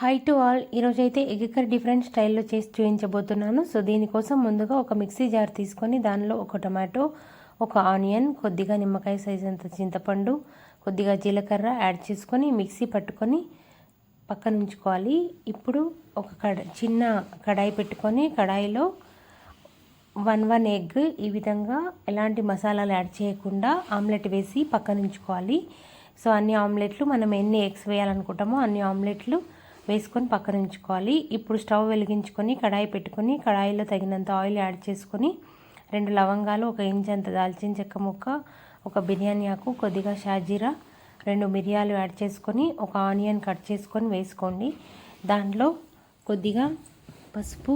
High to all ఈరోజైతే egg different స్టైల్లో చేసి చూపించబోతున్నాను. సో దీనికోసం ముందుగా ఒక మిక్సీ జార్ తీసుకొని దానిలో ఒక టొమాటో ఒక ఆనియన్ కొద్దిగా నిమ్మకాయ సైజ్ అంత చింతపండు కొద్దిగా జీలకర్ర యాడ్ చేసుకొని మిక్సీ పట్టుకొని పక్కన ఉంచుకోవాలి. ఇప్పుడు ఒక కడ చిన్న కడాయి పెట్టుకొని కడాయిలో వన్ వన్ ఎగ్ ఈ విధంగా ఎలాంటి మసాలాలు యాడ్ చేయకుండా ఆమ్లెట్ వేసి పక్కన ఉంచుకోవాలి. సో అన్ని ఆమ్లెట్లు మనం ఎన్ని ఎగ్స్ వేయాలనుకుంటామో అన్ని ఆమ్లెట్లు వేసుకొని పక్కన ఉంచుకోవాలి. ఇప్పుడు స్టవ్ వెలిగించుకొని కడాయి పెట్టుకొని కడాయిలో తగినంత ఆయిల్ యాడ్ చేసుకొని రెండు లవంగాలు ఒక ఇంచ్ అంత దాల్చిన చెక్క ముక్క ఒక బిర్యానీ ఆకు కొద్దిగా షాజీరా రెండు మిరియాలు యాడ్ చేసుకొని ఒక ఆనియన్ కట్ చేసుకొని వేసుకోండి. దాంట్లో కొద్దిగా పసుపు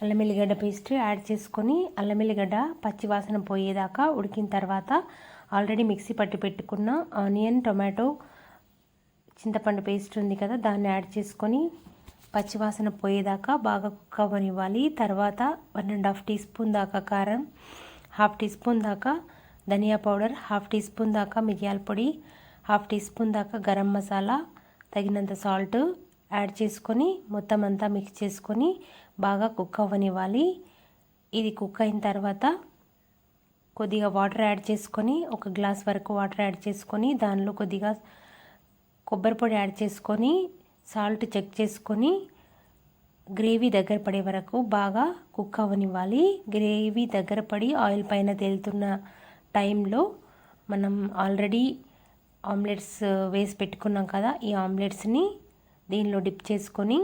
అల్లమెల్లిగడ్డ పేస్ట్ యాడ్ చేసుకొని అల్లమెల్లిగడ్డ పచ్చివాసన పోయేదాకా ఉడికిన తర్వాత ఆల్రెడీ మిక్సీ పట్టి పెట్టుకున్న ఆనియన్ టొమాటో చింతపండు పేస్ట్ ఉంది కదా దాన్ని యాడ్ చేసుకొని పచ్చివాసన పోయేదాకా బాగా కుక్ అవ్వనివ్వాలి. తర్వాత one and half teaspoon దాకా కారం హాఫ్ టీ స్పూన్ దాకా ధనియా పౌడర్ హాఫ్ టీ స్పూన్ దాకా మిరియాల పొడి హాఫ్ టీ స్పూన్ దాకా గరం మసాలా తగినంత సాల్ట్ యాడ్ చేసుకొని మొత్తం అంతా మిక్స్ చేసుకొని బాగా కుక్ అవ్వనివ్వాలి. ఇది కుక్ అయిన తర్వాత కొద్దిగా వాటర్ యాడ్ చేసుకొని ఒక గ్లాస్ వరకు వాటర్ యాడ్ చేసుకొని దానిలో కొద్దిగా కొబ్బరి పొడి యాడ్ చేసుకొని సాల్ట్ చెక్ చేసుకొని గ్రేవీ దగ్గర పడే వరకు బాగా కుక్ అవ్వనివ్వాలి గ్రేవీ దగ్గర పడి ఆయిల్ పైన తేలుతున్న టైంలో మనం ఆల్రెడీ ఆమ్లెట్స్ వేసి పెట్టుకున్నాం కదా ఈ ఆమ్లెట్స్ని దీనిలో డిప్ చేసుకొని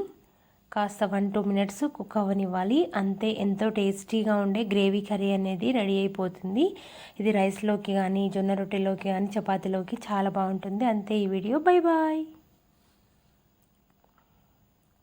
కాస్త వన్ టూ మినిట్స్ కుక్ అవ్వనివ్వాలి. అంతే ఎంతో టేస్టీగా ఉండే గ్రేవీ కర్రీ అనేది రెడీ అయిపోతుంది. ఇది రైస్లోకి కానీ జొన్న రొట్టెలోకి కానీ చపాతీలోకి చాలా బాగుంటుంది. అంతే ఈ వీడియో. Bye bye.